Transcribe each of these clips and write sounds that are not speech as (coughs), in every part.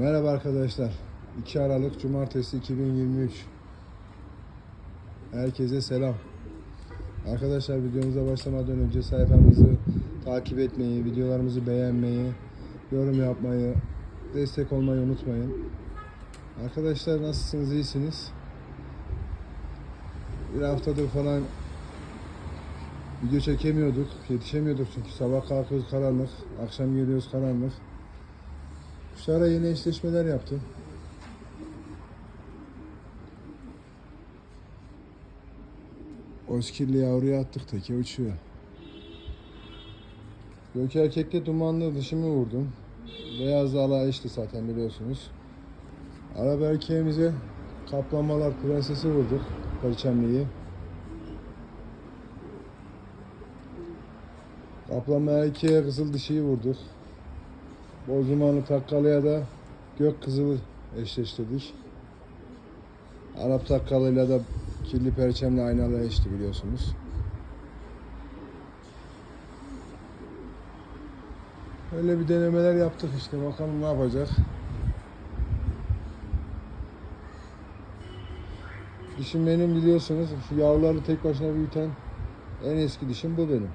Merhaba arkadaşlar. 2 Aralık Cumartesi 2023. Herkese selam. Arkadaşlar videomuza başlamadan önce sayfamızı takip etmeyi, videolarımızı beğenmeyi, yorum yapmayı, destek olmayı unutmayın. Arkadaşlar nasılsınız? İyisiniz? Bir haftadır falan video çekemiyorduk, yetişemiyorduk çünkü sabah kalkıyoruz karanlık, akşam geliyoruz karanlık. Kuşlara yeni eşleşmeler yaptım. Oskirli yavruya attık teke uçuyor. Gök erkekte dumanlı dişimi vurdum. Beyaz ala eşti zaten biliyorsunuz. Arap erkeğimize kaplamalar prensesi vurduk. Perçemliği. Kaplama erkeğe kızıl dişiyi vurduk. Bozumanlı takkalıya da gök kızılı eşleştirdik. Arap takkalıyla da kirli perçemle aynalı eşti biliyorsunuz. Öyle bir denemeler yaptık işte bakalım ne yapacak. Dişim benim biliyorsunuz yavruları tek başına büyüten en eski dişim bu benim.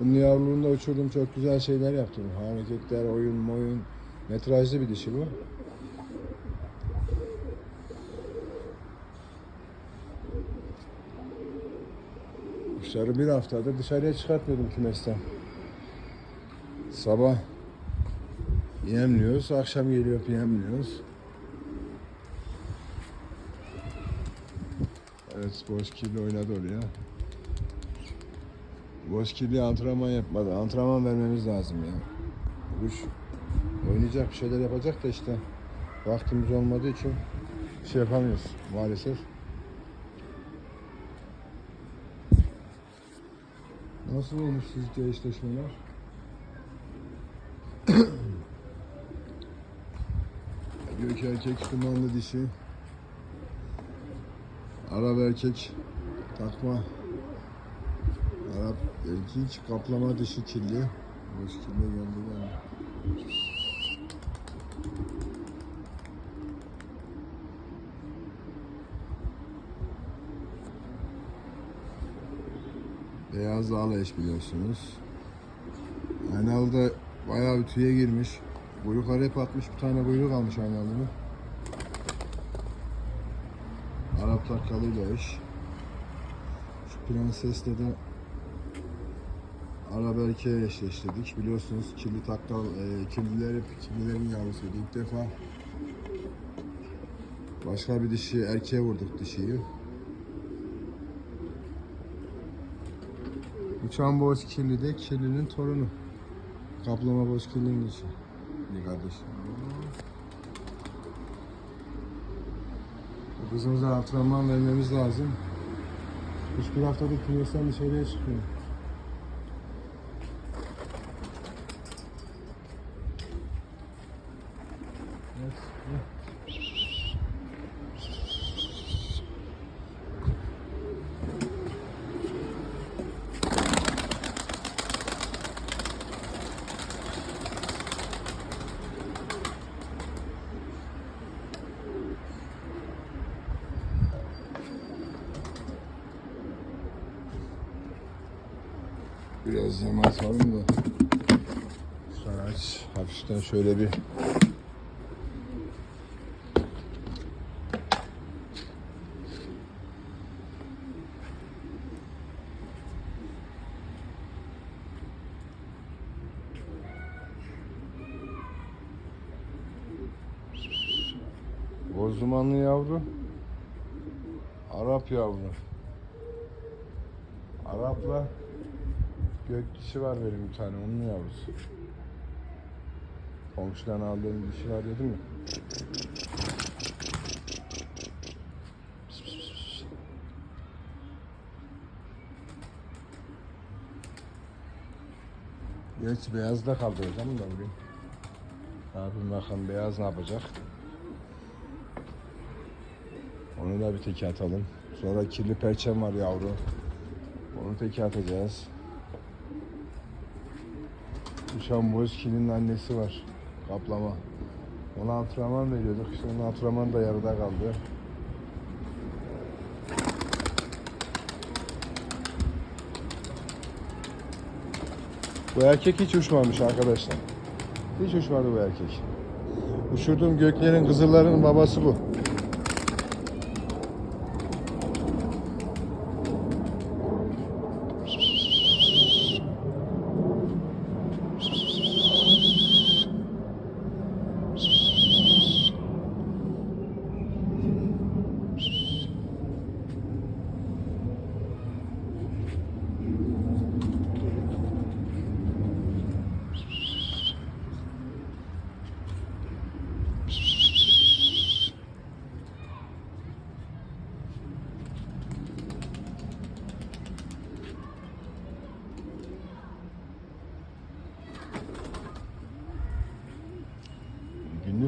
Bunun yavruluğunda uçurdum çok güzel şeyler yaptım. Hareketler, oyun, oyun. Metrajlı bir dişi bu. Kuşları bir haftadır dışarıya çıkartmıyordum kümesten. Sabah yemliyoruz, akşam geliyor yemliyoruz. Evet, boş kirli oynadı oraya. Boş kirli antrenman yapmadı. Antrenman vermemiz lazım ya. Kuş oynayacak bir şeyler yapacak da işte vaktimiz olmadığı için şey yapamıyoruz maalesef. Nasıl olmuş sizce eşleşmeler? (coughs) Gök erkek dumanlı dişi. Arap erkek takma. Arap erkek kaplama dişi kirli. Boş kirli geldi yani. Beyaz dağla eş biliyorsunuz. Aynalı da bayağı bir tüye girmiş. Kuyrukları hep atmış. Bir tane kuyruk almış aynalı'nın. Arap takkalıyla eş. Şu prensesle de Arap erkeğe eşleştirdik. Biliyorsunuz kirli takkal, e, kirliler hep kirlilerin yavrusuydu. İlk defa başka bir dişi erkeğe vurduk dişiyi. Uçan boz kirli de kirlinin torunu. Kaplama boz kirlinin dişi. Bir kardeş. Bu Kızımıza antrenman vermemiz lazım. Üç bir haftadır kümesten dışarıya çıkıyor. Evet, evet. Biraz yem atalım da. Sonra aç. Hafiften şöyle bir Bozumanlı yavru. Arap yavru. Arapla gök dişi var benim bir tane onun yavrusu. Komşudan aldığım dişi var dedim mi? Gerçi beyaz da kaldıracağım da bugün. Abim bakalım beyaz ne yapacak. Onu da bir teke atalım. Sonra kirli perçem var yavru. Onu teke atacağız. Uçan annesi var. kaplama. Ona antrenman veriyorduk. İşte onun antrenmanı da yarıda kaldı. Bu erkek hiç uçmamış arkadaşlar. Hiç uçmadı bu erkek. Uçurduğum göklerin kızıllarının babası bu.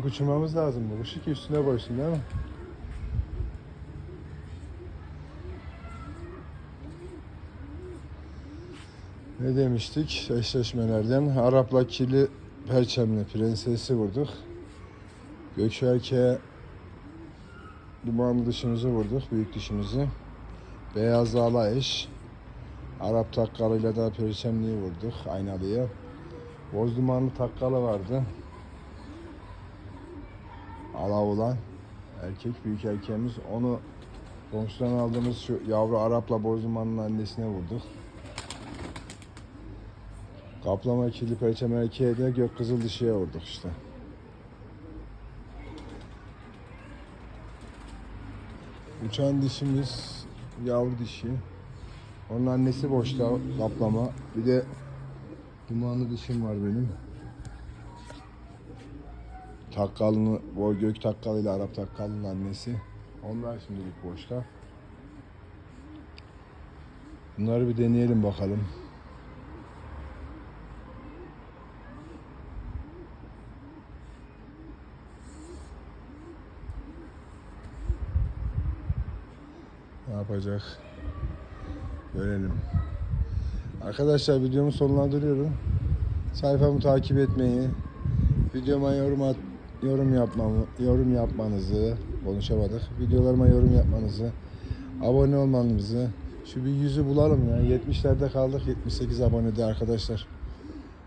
Günlük uçurmamız lazım bu ki üstüne koysun değil mi? Ne demiştik eşleşmelerden? Arap'la kirli perçemli prensesi vurduk. Gökşerke dumanlı dişimizi vurduk, büyük dişimizi. Beyaz dağla eş. Arap takkalıyla da perçemliyi vurduk, aynalıya. Boz dumanlı takkalı vardı. Alav olan erkek, büyük erkeğimiz. Onu komşudan aldığımız şu yavru Arap'la boz dumanın annesine vurduk. Kaplama kirli perçem erkeğe de gök kızıl dişiye vurduk işte. Uçan dişimiz yavru dişi. Onun annesi boşta kaplama. Bir de dumanlı dişim var benim. Takkalını, bu gök takkalıyla Arap takkalının annesi. Onlar şimdilik boşta. Bunları bir deneyelim bakalım. Ne yapacak? Görelim. Arkadaşlar videomu sonlandırıyorum. Sayfamı takip etmeyi, videoma yorum at, yorum yapmamı, yorum yapmanızı, konuşamadık. Videolarıma yorum yapmanızı, abone olmanızı, şu bir yüzü bulalım ya. 70'lerde kaldık, 78 abonede arkadaşlar.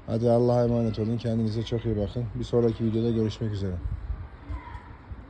Hadi Allah'a emanet olun. Kendinize çok iyi bakın. Bir sonraki videoda görüşmek üzere.